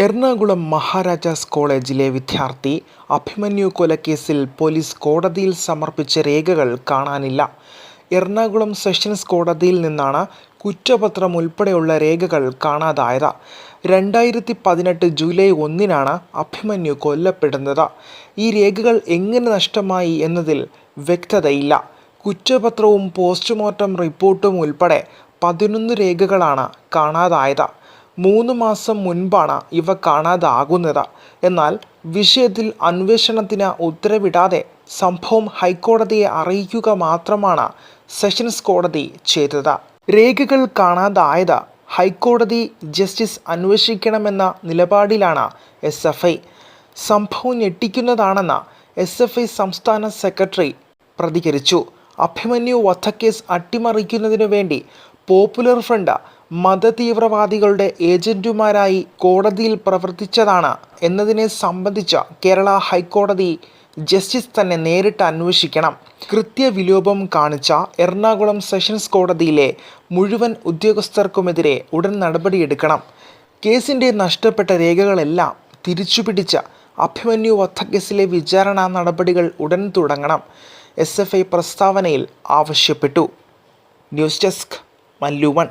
എറണാകുളം മഹാരാജാസ് കോളേജിലെ വിദ്യാർത്ഥി അഭിമന്യു കൊലക്കേസിൽ പോലീസ് കോടതിയിൽ സമർപ്പിച്ച രേഖകൾ കാണാനില്ല. എറണാകുളം സെഷൻസ് കോടതിയിൽ നിന്നാണ് കുറ്റപത്രം ഉൾപ്പെടെയുള്ള രേഖകൾ കാണാതായത്. രണ്ടായിരത്തി പതിനെട്ട് ജൂലൈ ഒന്നിനാണ് അഭിമന്യു കൊല്ലപ്പെടുന്നത്. ഈ രേഖകൾ എങ്ങനെ നഷ്ടമായി എന്നതിൽ വ്യക്തതയില്ല. കുറ്റപത്രവും പോസ്റ്റ്മോർട്ടം റിപ്പോർട്ടും ഉൾപ്പെടെ പതിനൊന്ന് രേഖകളാണ് കാണാതായത്. മൂന്ന് മാസം മുൻപാണ് ഇവ കാണാതാകുന്നത്. എന്നാൽ വിഷയത്തിൽ അന്വേഷണത്തിന് ഉത്തരവിടാതെ സംഭവം ഹൈക്കോടതിയെ അറിയിക്കുക മാത്രമാണ് സെഷൻസ് കോടതി ചെയ്തത്. രേഖകൾ കാണാതായത് ഹൈക്കോടതി ജസ്റ്റിസ് അന്വേഷിക്കണമെന്ന നിലപാടിലാണ് എസ് എഫ് ഐ. സംഭവം ഞെട്ടിക്കുന്നതാണെന്ന് എസ് എഫ് ഐ സംസ്ഥാന സെക്രട്ടറി പ്രതികരിച്ചു. അഭിമന്യു വധക്കേസ് അട്ടിമറിക്കുന്നതിനു വേണ്ടി പോപ്പുലർ ഫ്രണ്ട് മതതീവ്രവാദികളുടെ ഏജന്റുമാരായി കോടതിയിൽ പ്രവർത്തിച്ചതാണ് എന്നതിനെ സംബന്ധിച്ച കേരള ഹൈക്കോടതി ജസ്റ്റിസ് തന്നെ നേരിട്ട് അന്വേഷിക്കണം. കൃത്യവിലോപം കാണിച്ച എറണാകുളം സെഷൻസ് കോടതിയിലെ മുഴുവൻ ഉദ്യോഗസ്ഥർക്കുമെതിരെ ഉടൻ നടപടിയെടുക്കണം. കേസിന്റെ നഷ്ടപ്പെട്ട രേഖകളെല്ലാം തിരിച്ചുപിടിച്ച അഭിമന്യു വധക്കേസിലെ വിചാരണ നടപടികൾ ഉടൻ തുടങ്ങണം. എസ് എഫ് ഐ പ്രസ്താവനയിൽ ആവശ്യപ്പെട്ടു. News desk മല്ലുവൺ